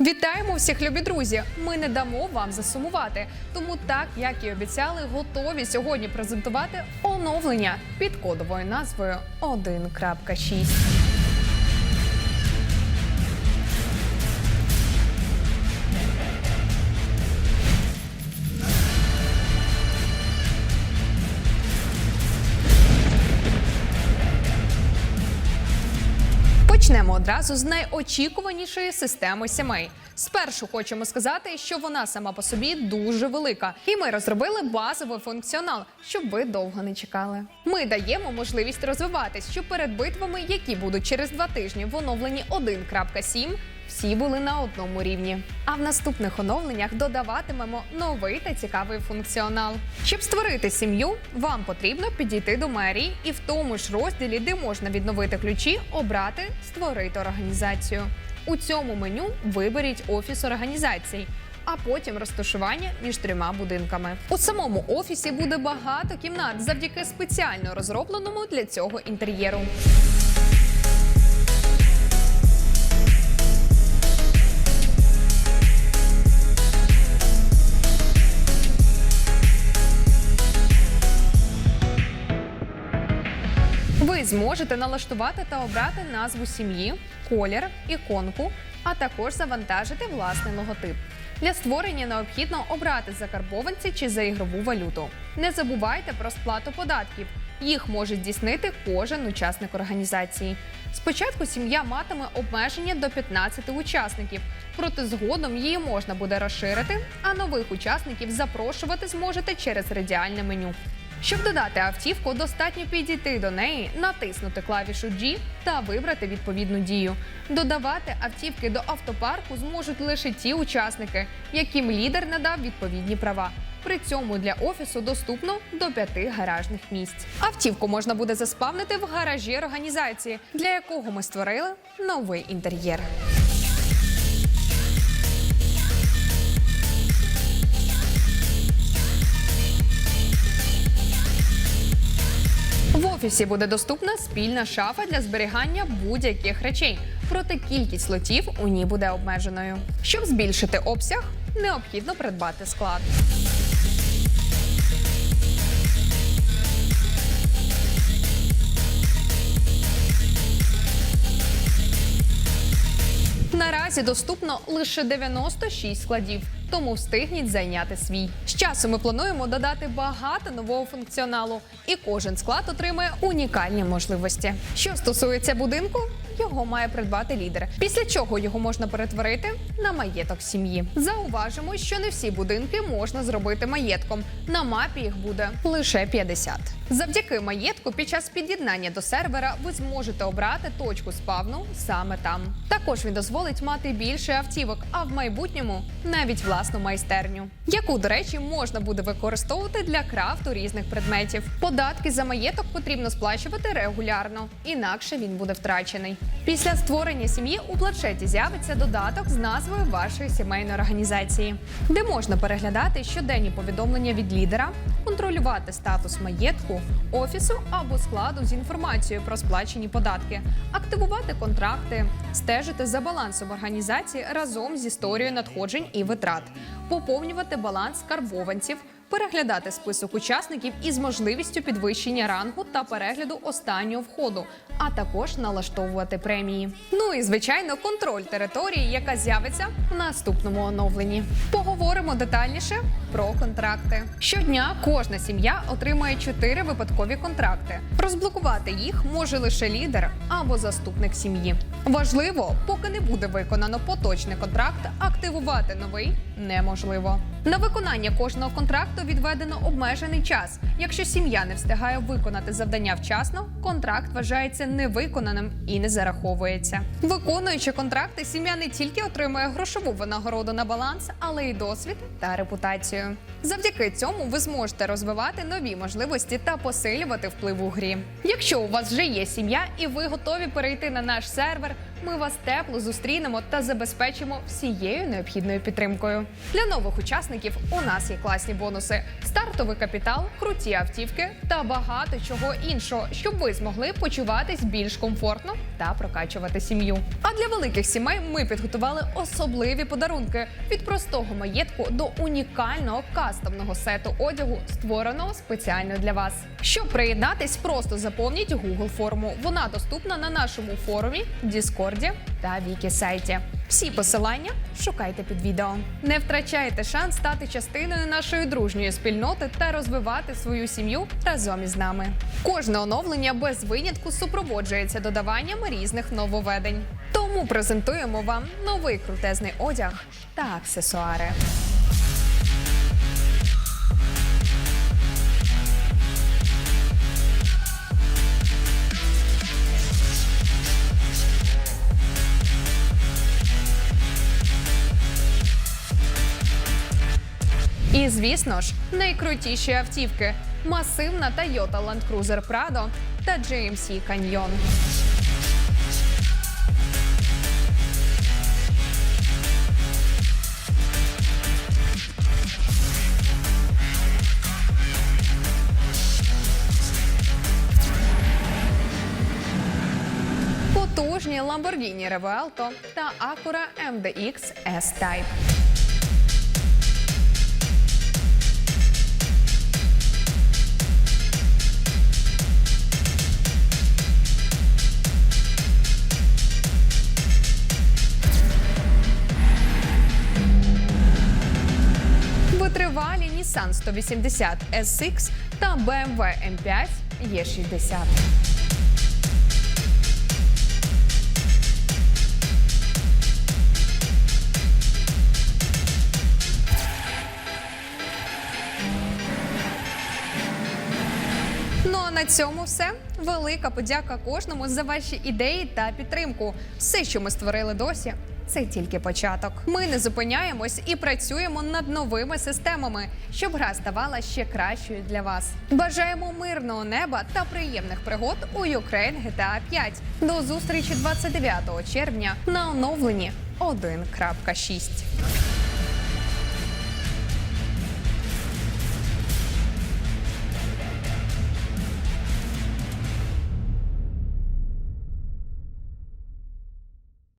Вітаємо всіх, любі друзі! Ми не дамо вам засумувати. Тому, так як і обіцяли, готові сьогодні презентувати оновлення під кодовою назвою 1.6. Почнемо одразу з найочікуванішої системи сімей. Спершу хочемо сказати, що вона сама по собі дуже велика, і ми розробили базовий функціонал, щоб ви довго не чекали. Ми даємо можливість розвиватись, щоб перед битвами, які будуть через два тижні в оновленні 1.7, всі були на одному рівні. А в наступних оновленнях додаватимемо новий та цікавий функціонал. Щоб створити сім'ю, вам потрібно підійти до мерії і в тому ж розділі, де можна відновити ключі, обрати Створити організацію. У цьому меню виберіть офіс організації. А потім розташування між трьома будинками. У самому офісі буде багато кімнат завдяки спеціально розробленому для цього інтер'єру. Ви зможете налаштувати та обрати назву сім'ї, колір, іконку, а також завантажити власний логотип. Для створення необхідно обрати закарбованці чи за ігрову валюту. Не забувайте про сплату податків. Їх може здійснити кожен учасник організації. Спочатку сім'я матиме обмеження до 15 учасників, проте згодом її можна буде розширити, а нових учасників запрошувати зможете через радіальне меню. Щоб додати автівку, достатньо підійти до неї, натиснути клавішу G та вибрати відповідну дію. Додавати автівки до автопарку зможуть лише ті учасники, яким лідер надав відповідні права. При цьому для офісу доступно до п'яти гаражних місць. Автівку можна буде заспавнити в гаражі організації, для якого ми створили новий інтер'єр. Офісі буде доступна спільна шафа для зберігання будь-яких речей. Проте кількість лотів у ній буде обмеженою. Щоб збільшити обсяг, необхідно придбати склад. Наразі доступно лише 96 складів, тому встигніть зайняти свій. З часом ми плануємо додати багато нового функціоналу, і кожен склад отримає унікальні можливості. Що стосується будинку, його має придбати лідер, після чого його можна перетворити на маєток сім'ї. Зауважимо, що не всі будинки можна зробити маєтком. На мапі їх буде лише 50. Завдяки маєтку під час під'єднання до сервера ви зможете обрати точку спавну саме там. Також він дозволить мати більше автівок, а в майбутньому навіть власну майстерню, яку, до речі, можна буде використовувати для крафту різних предметів. Податки за маєток потрібно сплачувати регулярно, інакше він буде втрачений. Після створення сім'ї у планшеті з'явиться додаток з назвою вашої сімейної організації, де можна переглядати щоденні повідомлення від лідера, контролювати статус маєтку, офісу або складу з інформацією про сплачені податки, активувати контракти, стежити за балансом організації разом з історією надходжень і витрат, поповнювати баланс карбованців. Переглядати список учасників із можливістю підвищення рангу та перегляду останнього входу, а також налаштовувати премії. Ну і звичайно, контроль території, яка з'явиться в наступному оновленні. Поговоримо детальніше про контракти. Щодня кожна сім'я отримає 4 випадкові контракти. Розблокувати їх може лише лідер або заступник сім'ї. Важливо, поки не буде виконано поточний контракт, активувати новий неможливо. На виконання кожного контракту відведено обмежений час. Якщо сім'я не встигає виконати завдання вчасно, контракт вважається невиконаним і не зараховується. Виконуючи контракти, сім'я не тільки отримує грошову винагороду на баланс, але й досвід та репутацію. Дякую. Завдяки цьому ви зможете розвивати нові можливості та посилювати вплив у грі. Якщо у вас вже є сім'я і ви готові перейти на наш сервер, ми вас тепло зустрінемо та забезпечимо всією необхідною підтримкою. Для нових учасників у нас є класні бонуси: стартовий капітал, круті автівки та багато чого іншого, щоб ви змогли почуватись більш комфортно та прокачувати сім'ю. А для великих сімей ми підготували особливі подарунки від простого маєтку до унікального кастомного сету одягу, створеного спеціально для вас. Щоб приєднатись, просто заповніть Google форму. Вона доступна на нашому форумі, Діскорді та Вікі сайті. Всі посилання шукайте під відео. Не втрачайте шанс стати частиною нашої дружньої спільноти та розвивати свою сім'ю разом із нами. Кожне оновлення без винятку супроводжується додаванням різних нововведень. Тому презентуємо вам новий крутезний одяг та аксесуари. Звісно ж, найкрутіші автівки: масивна Toyota Land Cruiser Prado та GMC Canyon. Потужні Lamborghini Revuelto та Acura MDX S-Type. Витривалі Nissan 180 SX та BMW M5 E60. Ну а на цьому все. Велика подяка кожному за ваші ідеї та підтримку. Все, що ми створили досі, це тільки початок. Ми не зупиняємось і працюємо над новими системами, щоб гра ставала ще кращою для вас. Бажаємо мирного неба та приємних пригод у Ukraine GTA 5. До зустрічі 29 червня на оновленні 1.6.